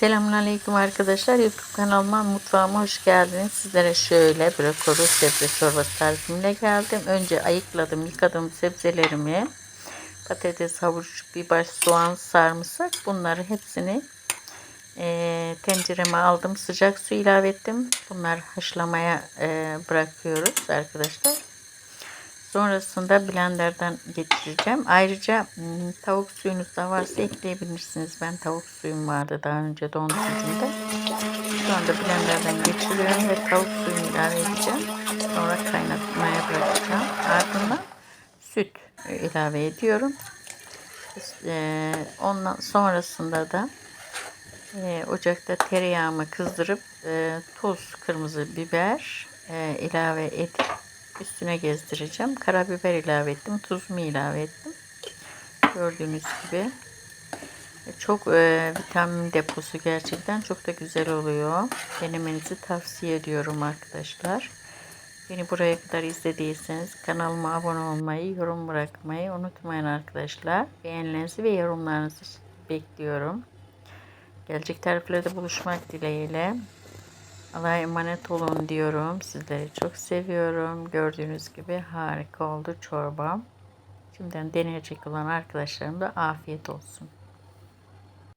Selamünaleyküm arkadaşlar. YouTube kanalıma mutfağıma hoş geldiniz. Sizlere şöyle brokoli sebze çorbası tarifimle geldim. Önce ayıkladım, yıkadım sebzelerimi. Patates, havuç, biber, soğan, sarımsak bunları hepsini e, tencereme aldım. Sıcak su ilave ettim. Bunları haşlamaya e, bırakıyoruz arkadaşlar. Sonrasında blenderdan geçireceğim. Ayrıca hmm, tavuk suyunuz da varsa ekleyebilirsiniz. Ben tavuk suyum vardı daha önce dondurucumda. Şu anda blenderdan geçiriyorum ve tavuk suyunu ilave edeceğim. Sonra kaynatmaya bırakacağım. Ardından süt ilave ediyorum. Ee, ondan sonrasında da e, ocakta tereyağımı kızdırıp e, tuz, kırmızı biber e, ilave edip üstüne gezdireceğim. Karabiber ilave ettim. Tuzumu ilave ettim. Gördüğünüz gibi. Çok e, vitamin deposu gerçekten çok da güzel oluyor. Denemenizi tavsiye ediyorum arkadaşlar. Beni buraya kadar izlediyseniz kanalıma abone olmayı, yorum bırakmayı unutmayın arkadaşlar. Beğenilerinizi ve yorumlarınızı bekliyorum. Gelecek tariflerde buluşmak dileğiyle. Allah'a emanet olun diyorum. Sizleri çok seviyorum. Gördüğünüz gibi harika oldu çorbam. Şimdiden deneyecek olan arkadaşlarım da afiyet olsun.